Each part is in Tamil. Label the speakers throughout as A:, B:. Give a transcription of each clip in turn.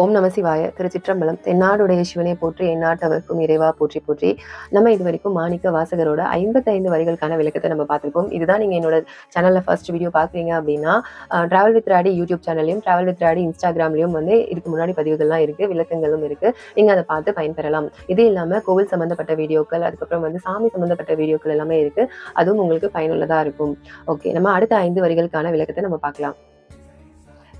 A: ஓம் நம சிவாய. திருச்சிற்றம்பலம். தென்னாடுடைய சிவனை போற்றி எந்நாட்டவர்க்கும் இறைவா போற்றி போற்றி. நம்ம இது வரைக்கும் மாணிக்க வாசகரோட ஐம்பத்தைந்து வரிகளுக்கான விளக்கத்தை நம்ம பார்த்துருக்கோம் இதுதான் நீங்க என்னோட சேனல்ல ஃபர்ஸ்ட் வீடியோ பாக்குறீங்க அப்படின்னா டிராவல் வித் ராடி யூடியூப் சேனல்லையும் டிராவல் வித் ராடி இன்ஸ்டாகிராம்லயும் வந்து இதுக்கு முன்னாடி பதிவுகள்லாம் இருக்கு விளக்கங்களும் இருக்கு. நீங்க அதை பார்த்து பயன்பெறலாம். இது இல்லாம கோவில் சம்பந்தப்பட்ட வீடியோக்கள் அதுக்கப்புறம் வந்து சாமி சம்பந்தப்பட்ட வீடியோக்கள் எல்லாமே இருக்கு. அதுவும் உங்களுக்கு பயனுள்ளதா இருக்கும். ஓகே நம்ம அடுத்த ஐந்து வரிகளுக்கான விளக்கத்தை நம்ம பார்க்கலாம்.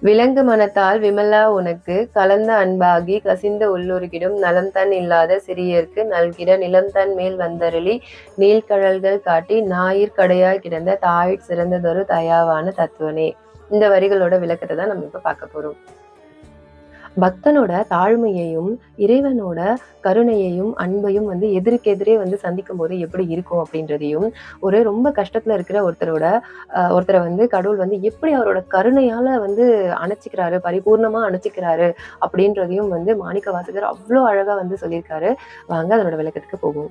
A: விலங்கு மனத்தால் விமலா உனக்கு கலந்த அன்பாகி கசிந்த உள்ளுருகிடும் நலம் தன் இல்லாத சிறியர்க்கு நல்கிட நிலம் தன் மேல் வந்தருளி நீள்கழல்கள் காட்டி ஞாயிற் கடையாய் கிடந்த தாயிற் சிறந்ததொரு தயாவான தத்துவனே இந்த வரிகளோட விளக்கத்தை தான் நம்ம இப்ப பார்க்க போறோம். பக்தனோட தாழ்மையையும் இறைவனோட கருணையையும் அன்பையும் வந்து எதிர்க்கெதிரே வந்து சந்திக்கும் போது எப்படி இருக்கும் அப்படின்றதையும் ஒரு ரொம்ப கஷ்டத்துல இருக்கிற ஒருத்தரோட ஒருத்தரை வந்து கடவுள் வந்து எப்படி அவரோட கருணையால வந்து அணைச்சிக்கிறாரு பரிபூர்ணமா அணைச்சிக்கிறாரு அப்படின்றதையும் வந்து மாணிக்க வாசகர் அவ்வளோ அழகா வந்து சொல்லியிருக்காரு. வாங்க அதனோட விளக்கத்துக்கு போகும்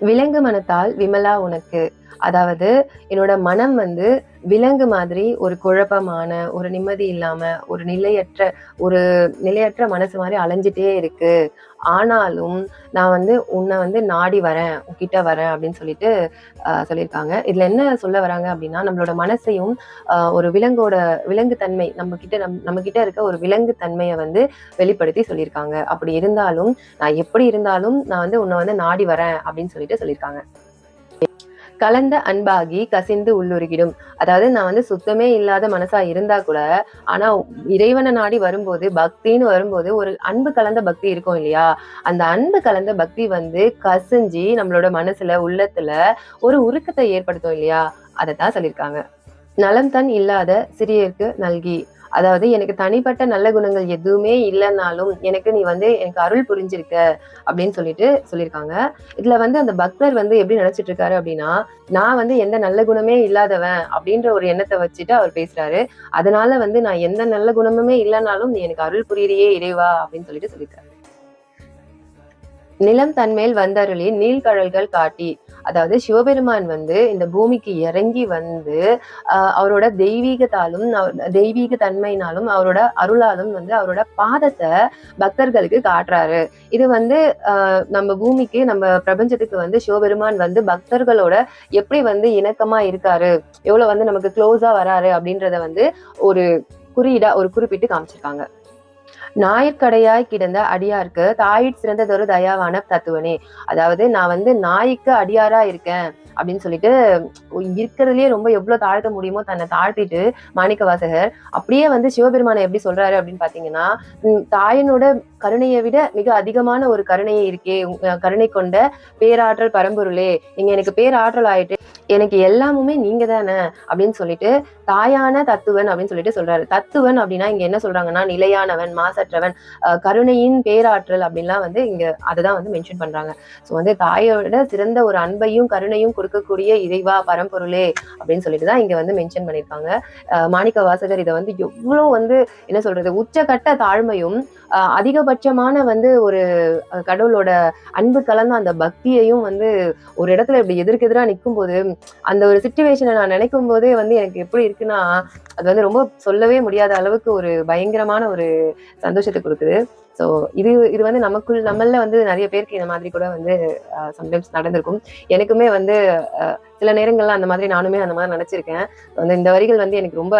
A: விலங்கு மனத்தால் விமலா உனக்கு. அதாவது என்னோட மனம் வந்து விலங்கு மாதிரி ஒரு குழப்பமான ஒரு நிம்மதி இல்லாம ஒரு நிலையற்ற ஒரு நிலையற்ற மனசு மாதிரி அலைஞ்சிட்டே இருக்கு. ஆனாலும் நான் வந்து உன்னை வந்து நாடி வரேன் உன்கிட்ட வரேன் அப்படின்னு சொல்லிட்டு ஆஹ் சொல்லியிருக்காங்க. இதுல என்ன சொல்ல வராங்க அப்படின்னா நம்மளோட மனசையும் ஆஹ் ஒரு விலங்கோட விலங்கு தன்மை நம்ம கிட்ட நம் நம்ம கிட்ட இருக்க ஒரு விலங்கு தன்மையை வந்து வெளிப்படுத்தி சொல்லியிருக்காங்க. அப்படி இருந்தாலும் நான் எப்படி இருந்தாலும் நான் வந்து உன்னை வந்து நாடி வரேன் அப்படின்னு சொல்லிட்டு சொல்லியிருக்காங்க. கலந்த அன்பாகி கசிந்து உள்ளுருகிடும். அதாவது நான் வந்து சுத்தமே இல்லாத மனசா இருந்தா கூட ஆனா இறைவனை நாடி வரும்போது பக்தின்னு வரும்போது ஒரு அன்பு கலந்த பக்தி இருக்கும் இல்லையா? அந்த அன்பு கலந்த பக்தி வந்து கசிஞ்சு நம்மளோட மனசுல உள்ளத்துல ஒரு உருக்கத்தை ஏற்படுத்தும் இல்லையா? அதை தான் சொல்லியிருக்காங்க. நலம் தன் இல்லாத சிறியருக்கு நல்கி. அதாவது எனக்கு தனிப்பட்ட நல்ல குணங்கள் எதுவுமே இல்லைனாலும் எனக்கு நீ வந்து எனக்கு அருள் புரிஞ்சிருக்க அப்படின்னு சொல்லிட்டு சொல்லியிருக்காங்க. இதுல வந்து அந்த பக்தர் வந்து எப்படி நினைச்சிட்டு இருக்காரு அப்படின்னா நான் வந்து எந்த நல்ல குணமே இல்லாதவன் அப்படின்ற ஒரு எண்ணத்தை வச்சுட்டு அவர் பேசுறாரு. அதனால வந்து நான் எந்த நல்ல குணமுமே இல்லைனாலும் நீ எனக்கு அருள் புரியறியே இறைவா அப்படின்னு சொல்லிட்டு சொல்லியிருக்காரு. நிலம் தன்மேல் வந்தருளி நீள்கழல்கள் காட்டி அதாவது சிவபெருமான் வந்து இந்த பூமிக்கு இறங்கி வந்து அவரோட தெய்வீகத்தாலும் தெய்வீக தன்மையினாலும் அவரோட அருளாலும் வந்து அவரோட பாதத்தை பக்தர்களுக்கு காட்டுறாரு. இது வந்து நம்ம பூமிக்கு நம்ம பிரபஞ்சத்துக்கு வந்து சிவபெருமான் வந்து பக்தர்களோட எப்படி வந்து இணக்கமா இருக்காரு எவ்வளவு வந்து நமக்கு க்ளோஸா வராரு அப்படின்றத வந்து ஒரு குறியீடா ஒரு குறிப்பிட்டு காமிச்சிருக்காங்க. நாயிற்கடையாய் கிடந்த அடியாருக்கு தாயிற் சிறந்ததொரு தயாவான தத்துவனே. அதாவது நான் வந்து நாய்க்கு அடியாரா இருக்கேன் அப்படின்னு சொல்லிட்டு இருக்கிறதுலயே ரொம்ப எவ்வளவு தாழ்த்த முடியுமோ தன்னை தாழ்த்திட்டு மாணிக்க வாசகர் அப்படியே வந்து சிவபெருமானை எப்படி சொல்றாரு அப்படின்னு பாத்தீங்கன்னா உம் தாயனோட கருணையை விட மிக அதிகமான ஒரு கருணையே இருக்கே. உம், கருணை கொண்ட பேராற்றல் பரம்பொருளே. நீங்க எனக்கு பேராற்றல் ஆயிட்டு எனக்கு எல்லாமுமே நீங்க தானே அப்படின்னு சொல்லிட்டு தாயான தத்துவன் அப்படின்னு சொல்லிட்டு சொல்றாரு. தத்துவன் அப்படின்னா இங்க என்ன சொல்றாங்கன்னா நிலையானவன் மாசற்றவன் கருணையின் பேராற்றல் அப்படின்லாம் வந்து இங்க அதை வந்து மென்ஷன் பண்றாங்க. ஸோ வந்து தாயோட சிறந்த ஒரு அன்பையும் கருணையும் கொடுக்கக்கூடிய இறைவா பரம்பொருளே அப்படின்னு சொல்லிட்டு தான் இங்க வந்து மென்ஷன் பண்ணியிருக்காங்க. மாணிக்க வாசகர் இதை வந்து எவ்வளோ வந்து என்ன சொல்றது உச்சகட்ட தாழ்மையும் அதிகபட்சமான வந்து ஒரு கடவுளோட அன்பு கலந்த அந்த பக்தியையும் வந்து ஒரு இடத்துல இப்படி எதிர்க்கு எதிராக நிற்கும் போது அந்த ஒரு சுச்சுவேஷனை நான் நினைக்கும் போதே வந்து எனக்கு எப்படி இருக்குன்னா அது வந்து ரொம்ப சொல்லவே முடியாத அளவுக்கு ஒரு பயங்கரமான ஒரு சந்தோஷத்தை கொடுக்குது. ஸோ இது இது வந்து நமக்குள் நம்மள வந்து நிறைய பேருக்கு இந்த மாதிரி கூட வந்து சம்டைம்ஸ் நடந்திருக்கும். எனக்குமே வந்து சில நேரங்கள்ல அந்த மாதிரி நானுமே அந்த மாதிரி நினைச்சிருக்கேன். வந்து இந்த வரிகள் வந்து எனக்கு ரொம்ப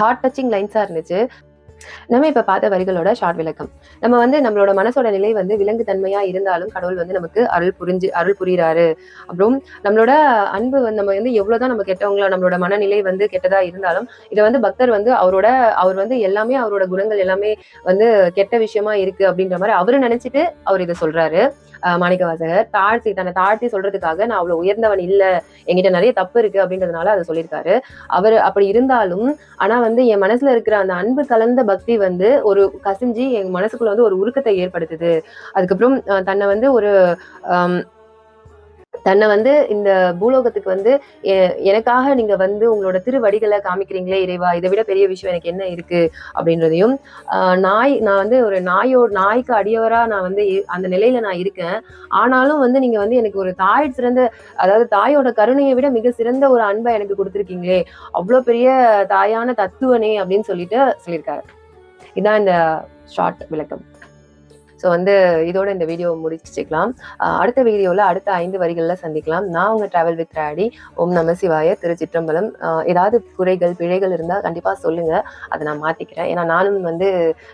A: ஹார்ட் டச்சிங் லைன்ஸா இருந்துச்சு. நம்ம இப்ப பார்த்த வரிகளோட ஷார்ட் விளக்கம். நம்ம வந்து நம்மளோட மனசோட நிலை வந்து விலங்கு தன்மையா இருந்தாலும் கடவுள் வந்து நமக்கு அருள் புரிஞ்சு அருள் புரியுறாரு. அப்புறம் நம்மளோட அன்பு வந்து நம்ம வந்து எவ்வளவுதான் நம்ம கெட்டவங்களா நம்மளோட மனநிலை வந்து கெட்டதா இருந்தாலும் இதை வந்து பக்தர் வந்து அவரோட அவர் வந்து எல்லாமே அவரோட குணங்கள் எல்லாமே வந்து கெட்ட விஷயமா இருக்கு அப்படின்ற மாதிரி அவரு நினைச்சிட்டு அவர் இதை சொல்றாரு. மாணிக்கவாசகர். தாழ்த்தி தன்னை தாழ்த்தி சொல்றதுக்காக நான் அவ்வளவு உயர்ந்தவன் இல்ல. என்கிட்ட நிறைய தப்பு இருக்கு அப்படின்றதுனால அதை சொல்லியிருக்காரு. அவர் அப்படி இருந்தாலும் ஆனா வந்து என் மனசுல இருக்கிற அந்த அன்பு கலந்த பக்தி வந்து ஒரு கசிஞ்சு என் மனசுக்குள்ள வந்து ஒரு உருக்கத்தை ஏற்படுத்துது. அதுக்கப்புறம் தன்னை வந்து ஒரு ஆம், தன்னை வந்து இந்த பூலோகத்துக்கு வந்து எ- எனக்காக நீங்க வந்து உங்களோட திருவடிகளை காமிக்கிறீங்களே இறைவா இதை விட பெரிய விஷயம் எனக்கு என்ன இருக்கு? அப்படின்றதையும் நாய் நான் வந்து ஒரு நாயோ நாய்க்கு அடியவரா நான் வந்து அந்த நிலையில நான் இருக்கேன். ஆனாலும் வந்து நீங்க வந்து எனக்கு ஒரு தாய் சிறந்த அதாவது தாயோட கருணையை விட மிக சிறந்த ஒரு அன்பை எனக்கு கொடுத்துருக்கீங்களே அவ்வளோ பெரிய தாயான தத்துவனே அப்படின்னு சொல்லிட்டு சொல்லியிருக்காரு. இதான் இந்த ஷார்ட் விளக்கம். ஸோ வந்து இதோட இந்த வீடியோ முடிச்சுக்கலாம். அடுத்த வீடியோவில் அடுத்த ஐந்து வரிகளில் சந்திக்கலாம். நான் உங்கள் ட்ராவல் வித் ராடி ஓம் நம சிவாய திருச்சிற்றம்பலம். சிற்றம்பலம் ஏதாவது குறைகள் பிழைகள் இருந்தால் கண்டிப்பாக சொல்லுங்கள் அதை நான் மாற்றிக்கிறேன் ஏன்னா நானும் வந்து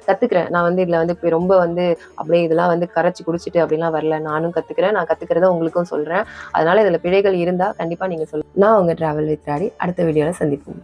A: கற்றுக்கிறேன் நான் வந்து இதில் வந்து இப்போ ரொம்ப வந்து அப்படியே இதெல்லாம் வந்து கரைச்சி குடிச்சிட்டு அப்படிலாம் வரல. நானும் கற்றுக்கிறேன் நான் கற்றுக்கிறத உங்களுக்கும் சொல்கிறேன் அதனால் இதில் பிழைகள் இருந்தால் கண்டிப்பாக நீங்கள் சொல்லுங்கள் நான் உங்கள் ட்ராவல் வித் ராடி அடுத்த வீடியோவில் சந்திப்போம்.